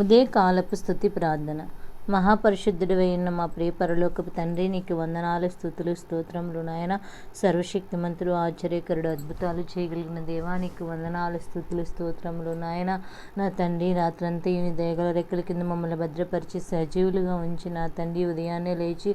ఉదయకాలపు స్తుతి ప్రార్థన. మహాపరిశుద్ధుడవైన మా ప్రియ పరలోకపు తండ్రి నీకు వందనాలు స్థుతులు స్తోత్రములు నాయన. సర్వశక్తిమంతుడు ఆశ్చర్యకరుడు అద్భుతాలు చేయగలిగిన దేవానికి వందనాలు స్థుతులు స్తోత్రములు నాయన. నా తండ్రి రాత్రంతా ఈ దయగల రెక్కల కింద మమ్మల్ని భద్రపరిచి సజీవులుగా ఉంచి నా తండ్రి ఉదయాన్నే లేచి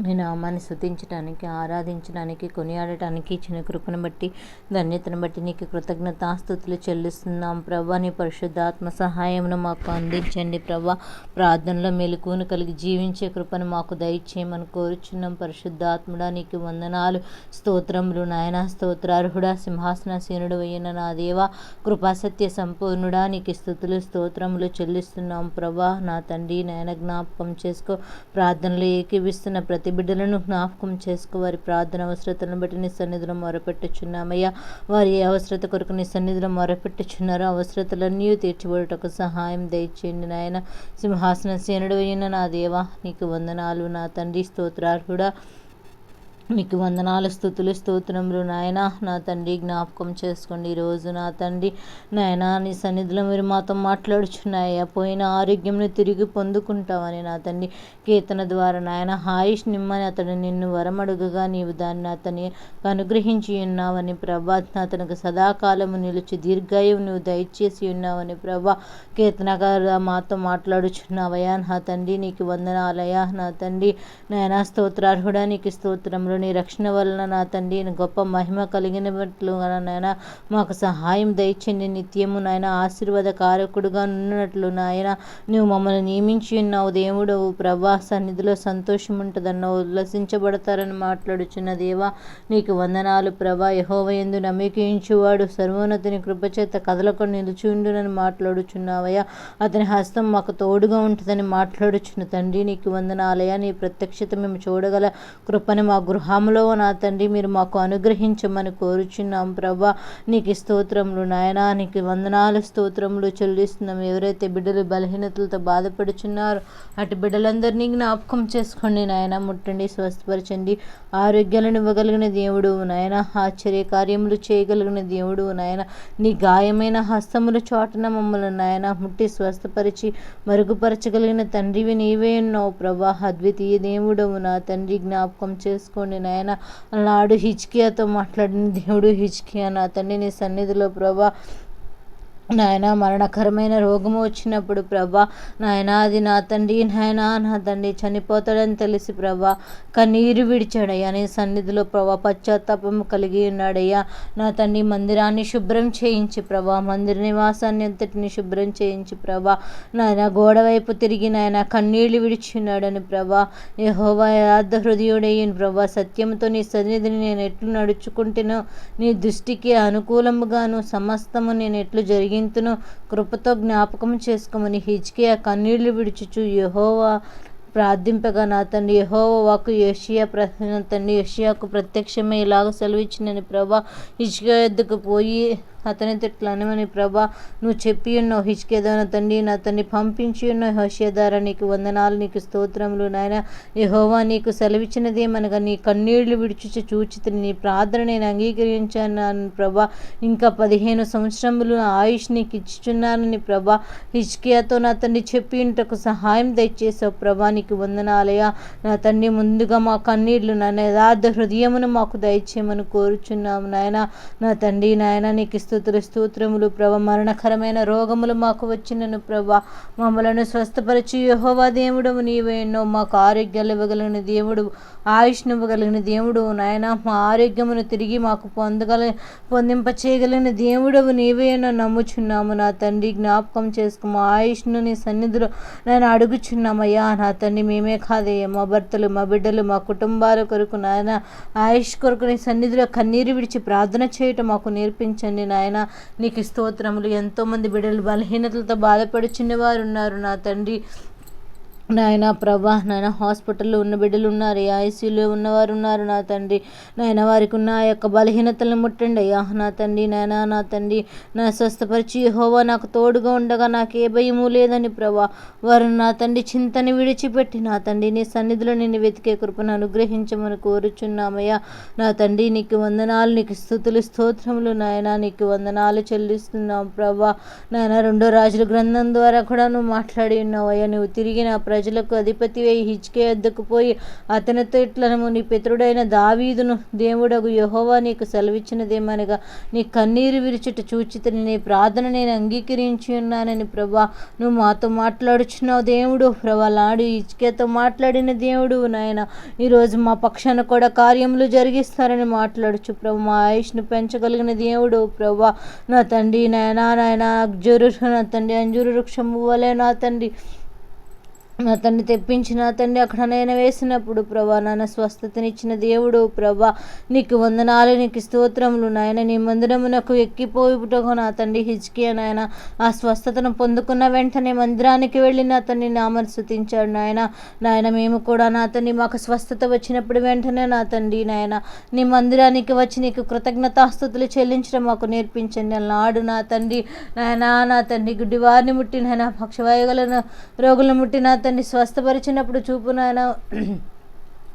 మీ నామాన్ని స్తుతించడానికి ఆరాధించడానికి కొనియాడటానికి ఇచ్చిన కృపను బట్టి ధన్యతను బట్టి నీకు కృతజ్ఞతాస్థుతులు చెల్లిస్తున్నాం. ప్రభా నీ పరిశుద్ధాత్మ సహాయమును మాకు అందించండి. ప్రభా ప్రార్థనలో మెలకువను కలిగి జీవించే కృపను మాకు దయచేయమని కోరుచున్నాం. పరిశుద్ధాత్ముడా నీకు వందనాలు స్తోత్రములు నాయన స్తోత్రార్హుడా సింహాసనసీనుడు అయిన నా దేవ కృపాసత్య సంపూర్ణుడా నీకు స్థుతులు స్తోత్రములు చెల్లిస్తున్నాం. ప్రభా నా తండ్రి నాయన జ్ఞాపకం చేసుకో. ప్రార్థనలు ఏకీవిస్తున్న ప్రతి బిడ్డలను జ్ఞాపకం చేసుకో. వారి ప్రార్థన అవసరతలను బట్టి నీ సన్నిధిలో మొరపెట్టుచున్నామయ్యా. వారి ఏ అవసరత కొరకు నీ సన్నిధిలో మొరపెట్టుచున్నారో. అవసరతలన్నీ తీర్చిబడుటకు సహాయం దయచేయండి నాయన. సింహాసన సేనుడు అయిన నా దేవా నీకు వందనాలు నా తండ్రి స్తోత్రార్హుడా మీకు వందనాలు స్థుతులు స్తోత్రములు. నాయన నా తండ్రి జ్ఞాపకం చేసుకోండి ఈరోజు నా తండ్రి. నాయన నీ సన్నిధిలో మీరు మాతో మాట్లాడుచున్నాయా. పోయిన ఆరోగ్యంను తిరిగి పొందుకుంటామని నా తండ్రి. కీర్తన ద్వారా నాయన హాయిష్ నిమ్మని అతడు నిన్ను వరమడుగగా నీవు దాన్ని అతని అనుగ్రహించి ఉన్నావని ప్రభా. అతనికి సదాకాలము నిలిచి దీర్ఘాయువు నువ్వు దయచేసి ఉన్నావని ప్రభా. కీర్తనగారు మాతో మాట్లాడుచున్నావయ్యా నా తండ్రి. నీకు వందనాలయ్యా నా తండ్రి. నాయన స్తోత్రార్హుడా నీకు స్తోత్రములు నీ రక్షణ వలన నా తండ్రి గొప్ప మహిమ కలిగినట్లు నాయన మాకు సహాయం దయచండి నిత్యము నాయన ఆశీర్వాద కారకుడుగా ఉన్నట్లు నాయన నువ్వు మమ్మల్ని నియమించి ఉన్నావు. దేవుడవు ప్రభా సన్నిధిలో సంతోషం ఉంటుందన్నావు ఉల్లసించబడతారని మాట్లాడుచున్న దేవా నీకు వందనాలు ప్రభా. యహోవ ఎందు నమ్మకించువాడు సర్వోన్నతిని కృపచేత కదలకు నిలిచిఉండునని మాట్లాడుచున్నావయ్యా. అతని హస్తం మాకు తోడుగా ఉంటుందని మాట్లాడుచున్న తండ్రి నీకు వందనాలయ్యా. నీ ప్రత్యక్షత మేము చూడగల కృపని మా గృహ గృహంలో నా తండ్రి మీరు మాకు అనుగ్రహించమని కోరుచున్నాం ప్రభా. నీకు స్తోత్రములు నాయనా నీకు వందనాలు స్తోత్రములు చెల్లిస్తున్నాం. ఎవరైతే బిడ్డలు బలహీనతలతో బాధపడుచున్నారో అటు బిడ్డలందరినీ జ్ఞాపకం చేసుకోండి నాయన. ముట్టండి స్వస్థపరచండి. ఆరోగ్యాలను ఇవ్వగలిగిన దేవుడు నాయన. ఆశ్చర్య కార్యములు చేయగలిగిన దేవుడు నాయన. నీ గాయమైన హస్తముల చోటన మమ్మల్ని నాయన ముట్టి స్వస్థపరిచి మరుగుపరచగలిగిన తండ్రివి నీవే ఉన్నావు ప్రభా. అద్వితీయ దేవుడవు నా తండ్రి జ్ఞాపకం చేసుకోండి నాయన నాడు హిచ్కియాతో మాట్లాడిన దేవుడు హిచ్కియా నా తండ్రి నీ సన్నిధిలో ప్రభా నాయన మరణకరమైన రోగము వచ్చినప్పుడు ప్రభా నాయన అది నా తండ్రి నాయన నా తండ్రి చనిపోతాడని తెలిసి ప్రభా కన్నీరు విడిచాడయ్యా. నీ సన్నిధిలో ప్రభా పశ్చాత్తాపం కలిగి ఉన్నాడయ్యా. నా తండ్రి మందిరాన్ని శుభ్రం చేయించి ప్రభా. మందిర నివాసాన్ని అంతటిని శుభ్రం చేయించి ప్రభా. నాయన గోడ వైపు తిరిగి నాయన కన్నీళ్ళు విడిచిన్నాడని ప్రభా యహోవా యార్థ హృదయుడయ్యను ప్రభా. సత్యంతో నీ సన్నిధిని నేను ఎట్లు నడుచుకుంటేనో నీ దృష్టికి అనుకూలముగాను సమస్తము నేను ఎట్లు జరిగి జరిగింతును కృపతో జ్ఞాపకం చేసుకోమని హిజ్కియా కన్నీళ్ళు విడుచుచు యహోవా ప్రార్థింపగా నా తండ్రి యహోవ వాకు యషియా ప్రధాన తండ్రి యషియాకు ప్రత్యక్షమే ఇలాగ సెలవిచ్చినని ప్రభా హిజ్కియా ఎద్దుకు పోయి అతని తిట్లనమని ప్రభా నువ్వు చెప్పి ఉన్నావు హిచ్కేదాన తండ్రి నా తండ్రి పంపించి ఉన్నావు హోషేదార నీకు వందనాలు నీకు స్తోత్రములు నాయన. యహోవా నీకు సెలవిచ్చినదేమనగా నీ కన్నీళ్ళు విడిచి చూచితే నీ ప్రార్థన నేను అంగీకరించాను ప్రభా ఇంకా పదిహేను సంవత్సరములు ఆయుష్ నీకు ఇచ్చుచున్నానని ప్రభా హిచ్కియాతో నా తండ్రి చెప్పి ఉంటకు సహాయం దయచేసావు ప్రభా నీకు వందనాలయ్యా. నా తండ్రి ముందుగా మా కన్నీళ్ళు నాయన యథార్థ హృదయమును మాకు దయచేయమని కోరుచున్నాము నాయన. నా తండ్రి నాయన నీకు స్థుతులు స్తోత్రములు ప్రభ. మరణకరమైన రోగములు మాకు వచ్చినను ప్రభ. మమ్మలను స్వస్థపరచు యహోవా దేవుడు నీవేనో మాకు ఆరోగ్యాలు ఇవ్వగలిగిన దేవుడు ఆయుష్ను ఇవ్వగలిగిన దేవుడు నాయన. మా ఆరోగ్యమును తిరిగి మాకు పొందగల పొందింప చేయగలిగిన దేవుడు నీవేనో నమ్ముచున్నాము నా తండ్రి. జ్ఞాపకం చేసుకు మా ఆయుష్ను నీ సన్నిధిలో నేను అడుగుచున్నామయ్యా. నా తండ్రి మేమే కాదయ్యా మా భర్తలు మా బిడ్డలు మా కుటుంబాల కొరకు నాయన ఆయుష్ కొరకు నీ సన్నిధిలో కన్నీరు విడిచి ప్రార్థన చేయటం మాకు నేర్పించండి నాయన. నీకు స్తోత్రములు. ఎంతోమంది బిడ్డలు బలహీనతలతో బాధపడుచున్న వారు ఉన్నారు నా తండ్రి. నాయన ప్రభా నాయన హాస్పిటల్లో ఉన్న బిడ్డలు ఉన్నారు ఐసీయూలో ఉన్నవారు ఉన్నారు నా తండ్రి. నాయన వారికి ఉన్న ఆ యొక్క బలహీనతలను ముట్టండి అయ్యా. నా తండ్రి నాయన నా తండ్రి నా స్వస్థపరిచి హోవా నాకు తోడుగా ఉండగా నాకు ఏ భయము లేదని ప్రభా. వారు నా తండ్రి చింతని విడిచిపెట్టి నా తండ్రి నీ సన్నిధిలో నిన్ను వెతికే కృపను అనుగ్రహించమని కోరుచున్నామయ్యా. నా తండ్రి నీకు వందనాలు నీకు స్థుతులు స్తోత్రములు నాయన నీకు వందనాలు చెల్లిస్తున్నాం ప్రభా. నాయన రెండో రాజుల గ్రంథం ద్వారా కూడా నువ్వు మాట్లాడి ఉన్నావయ్యా. నువ్వు తిరిగి నా ప్ర ప్రజలకు అధిపతి అయి హిచ్కే వద్దకు పోయి అతనితో ఇట్లనము నీ పితరుడైన దావీదును దేవుడగు యహోవా నీకు సెలవిచ్చినదేమనగా నీ కన్నీరు విరిచిట చూచితని నీ ప్రార్థన నేను అంగీకరించి ఉన్నానని ప్రభా నువ్వు మాతో మాట్లాడుచున్నావు దేవుడు. ప్రభా లాడు హిచ్కేతో మాట్లాడిన దేవుడు నాయన ఈరోజు మా పక్షాన కూడా కార్యములు జరిగిస్తారని మాట్లాడుచు ప్రభు మా ఆయుష్ను పెంచగలిగిన దేవుడు ప్రభా నా తండ్రి నాయన నాయన అంజూరు నా తండ్రి అంజూరు వృక్షము వలె నా తండ్రి. నా తండ్రి తెప్పించి తండ్రి అక్కడ నేను వేసినప్పుడు ప్రభా నాన్న స్వస్థతనిచ్చిన దేవుడు ప్రభా నీకు వందనాలు నీకు స్తోత్రములు నాయన. నీ మందిరమునకు ఎక్కిపోయిటకు నా తండ్రి హిజ్కియా నాయన ఆ స్వస్థతను పొందుకున్న వెంటనే మందిరానికి వెళ్ళి నా తండ్రి నామని స్థుతించాడు నాయన. నాయన మేము కూడా నా తండ్రి మాకు స్వస్థత వచ్చినప్పుడు వెంటనే నా తండ్రి నాయన నీ మందిరానికి వచ్చి నీకు కృతజ్ఞతాస్తుతులు చెల్లించడం మాకు నేర్పించండి. నాడు నా తండ్రి నాయన నా తండ్రి గుడ్డి వారిని ముట్టి నాయన పక్షవాయుగలను రోగులను ముట్టి నా తండ్రి స్వస్థపరిచినప్పుడు చూపు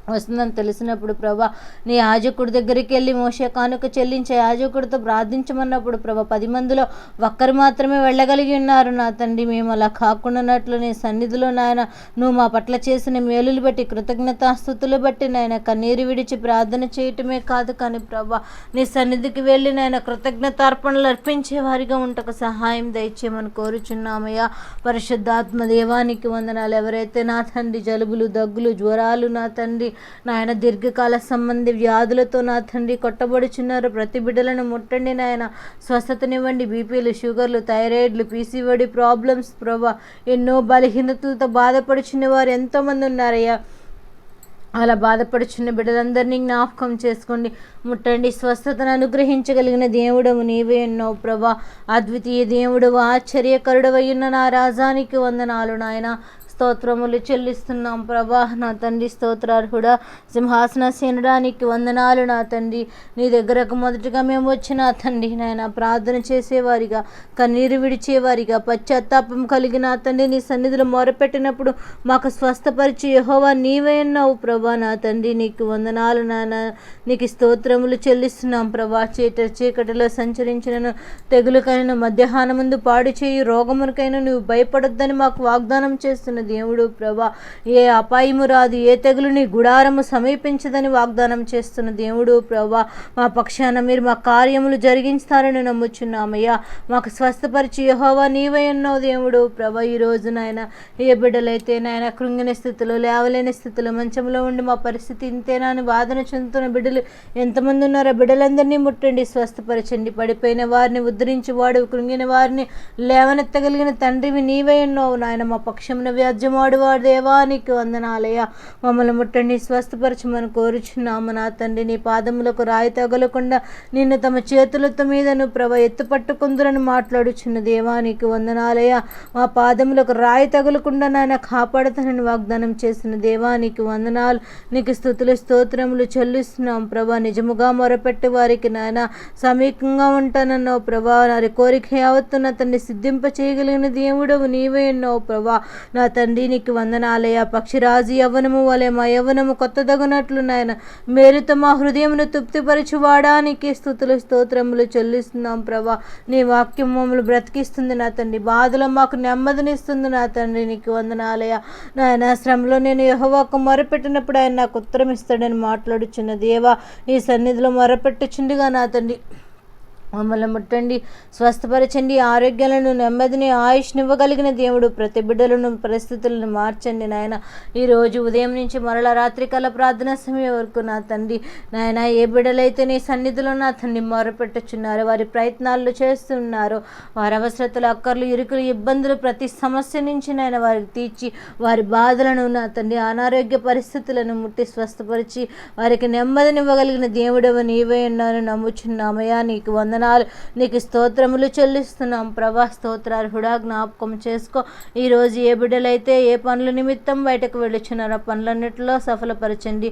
వస్తుందని తెలిసినప్పుడు ప్రభా నీ యాజకుడి దగ్గరికి వెళ్ళి మోసే కానుక చెల్లించే యాజకుడితో ప్రార్థించమన్నప్పుడు ప్రభా పది మందిలో ఒక్కరు మాత్రమే వెళ్ళగలిగి ఉన్నారు నా తండ్రి. మేము అలా కాకుండానట్లు నీ సన్నిధిలో నాయన నువ్వు మా పట్ల చేసిన మేలులు బట్టి కృతజ్ఞతాస్థుతులు బట్టి నాయన కన్నీరు విడిచి ప్రార్థన చేయటమే కాదు కానీ ప్రభా నీ సన్నిధికి వెళ్ళి నాయన కృతజ్ఞతార్పణలు అర్పించే వారిగా ఉంటకు సహాయం దయచేయమని కోరుచున్నామయ్యా. పరిశుద్ధాత్మ దేవానికి వందనాలు. ఎవరైతే నా తండ్రి జలుబులు దగ్గులు జ్వరాలు నా తండ్రి నాయన దీర్ఘకాల సంబంధి వ్యాధులతో నా తండ్రి కొట్టబడుచున్నారు. ప్రతి బిడ్డలను ముట్టండి నాయన. స్వస్థతనివ్వండి. బీపీలు షుగర్లు థైరాయిడ్లు పీసీఓడి ప్రాబ్లమ్స్ ప్రభా ఎన్నో బలహీనతలతో బాధపడుచున్న వారు ఎంతోమంది ఉన్నారయ్యా. అలా బాధపడుచున్న బిడ్డలందరినీ జ్ఞాపకం చేసుకోండి. ముట్టండి. స్వస్థతను అనుగ్రహించగలిగిన దేవుడవు నీవే ఉన్నావు ప్రభా. అద్వితీయ దేవుడవు ఆశ్చర్యకరుడవై ఉన్న నా రాజానికి వందనాలు నాయన. స్తోత్రములు చెల్లిస్తున్నాం ప్రభా. నా తండ్రి స్తోత్రార్హుడా సింహాసన సేనడానికి వందనాలు నా తండ్రి. నీ దగ్గరకు మొదటగా మేము వచ్చిన తండ్రి నాయన ప్రార్థన చేసేవారిగా కన్నీరు విడిచేవారిగా పశ్చాత్తాపం కలిగిన తండ్రి నీ సన్నిధిలో మొరపెట్టినప్పుడు మాకు స్వస్థపరిచి యహోవా నీవే ఉన్నావు ప్రభా. నా తండ్రి నీకు వందనాలు నాన్న నీకు స్తోత్రములు చెల్లిస్తున్నాం ప్రభా. చీట చీకటిలో సంచరించినను తెగులుకైనా మధ్యాహ్నం ముందు పాడు చేయి రోగమునకైనా నువ్వు భయపడొద్దని మాకు వాగ్దానం చేస్తున్న దేవుడు ప్రభా. ఏ అపాయము రాదు ఏ తెగులుని గుడారము సమీపించదని వాగ్దానం చేస్తున్న దేవుడు ప్రభా. మా పక్షాన మీరు మా కార్యములు జరిగించుతారని నమ్ముచున్నామయ్యా. మాకు స్వస్థపరిచి యహోవా నీవై ఉన్నావు దేవుడు ప్రభా. ఈ రోజు నాయన ఏ బిడ్డలైతే నాయన కృంగిన స్థితిలో లేవలేని స్థితిలో మంచంలో ఉండి మా పరిస్థితి ఇంతేనా అని వాదన చెందుతున్న బిడ్డలు ఎంతమంది ఉన్నారో బిడ్డలందరినీ ముట్టండి స్వస్థపరచండి. పడిపోయిన వారిని ఉద్ధరించి వాడు కృంగిన వారిని లేవనెత్తగలిగిన తండ్రివి నీవై ఉన్నావు నాయన. మా పక్షమున వ్యాధి వాడు దేవానికి వందనాలయ మమ్మల్ని ముట్టండి స్వస్థపరచమని కోరుచున్నాము నా తండ్రి. నీ పాదములకు రాయి తగలకుండా నిన్ను తమ చేతులతో మీదను ప్రభ ఎత్తు పట్టుకుందురని మాట్లాడుచున్న దేవానికి వందనాలయ మా పాదములకు రాయి తగలకుండా నాయన కాపాడుతానని వాగ్దానం చేసిన దేవానికి వందనాలు. నీకు స్థుతులు స్తోత్రములు చెల్లిస్తున్నాం ప్రభా. నిజముగా మొరపెట్టే వారికి నాయన సమీపంగా ఉంటానన్నావు ప్రభా. నారి కోరిక యావత్తున్న తన్ని సిద్ధింప చేయగలిగిన దేవుడవు నీవే ఉన్నావు ప్రభా. నా తండ్రి నీకు వందనాలయ పక్షిరాజు యవ్వనము వలె మా యవ్వనము కొత్తదగునట్లు నాయన. మేలుతో మా హృదయమును తృప్తిపరచు వాడానికి స్థుతులు స్తోత్రములు చెల్లిస్తున్నాం ప్రభా. నీ వాక్యం మమ్మల్ని బ్రతికిస్తుంది నా తండ్రి. బాధలో మాకు నెమ్మదినిస్తుంది నా తండ్రి. నీకు వందనాలయ నాయన శ్రమలో నేను యహోవాకు మొరపెట్టినప్పుడు ఆయన నాకు ఉత్తరం ఇస్తాడని మాట్లాడుచున్న దేవా ఈ సన్నిధిలో మొరపెట్టుచుండిగా నా తండ్రి. మమ్మల్ని ముట్టండి స్వస్థపరచండి ఆరోగ్యాలను నెమ్మదిని ఆయుష్నివ్వగలిగిన దేవుడు ప్రతి బిడ్డలను పరిస్థితులను మార్చండి నాయన. ఈరోజు ఉదయం నుంచి మరల రాత్రికాల ప్రార్థనా ప్రార్థన సమయం వరకు నా తండ్రి నాయన ఏ బిడ్డలైతే నీ సన్నిధిలో నా తండ్రి మొరపెట్టుచున్నారు వారి ప్రయత్నాలు చేస్తున్నారు వారి అవసరతలు అక్కర్లు ఇరుకులు ఇబ్బందులు ప్రతి సమస్య నుంచి నాయన వారికి తీర్చి వారి బాధలను నా తండ్రి అనారోగ్య పరిస్థితులను ముట్టి స్వస్థపరిచి వారికి నెమ్మదినివ్వగలిగిన దేవుడవ నీవే ఉన్నాను నమ్ముచున్నామయ్యా. నీకు వందన వందనాలు నీకు స్తోత్రములు చెల్లిస్తున్నాం. ప్రభా స్తోత్రార్హుడా జ్ఞాపకం చేసుకో. ఈరోజు ఏ బిడ్డలైతే ఏ పనుల నిమిత్తం బయటకు వెళ్ళుచున్నారో పనులన్నింటిలో పనులన్నిటిలో సఫలపరచండి.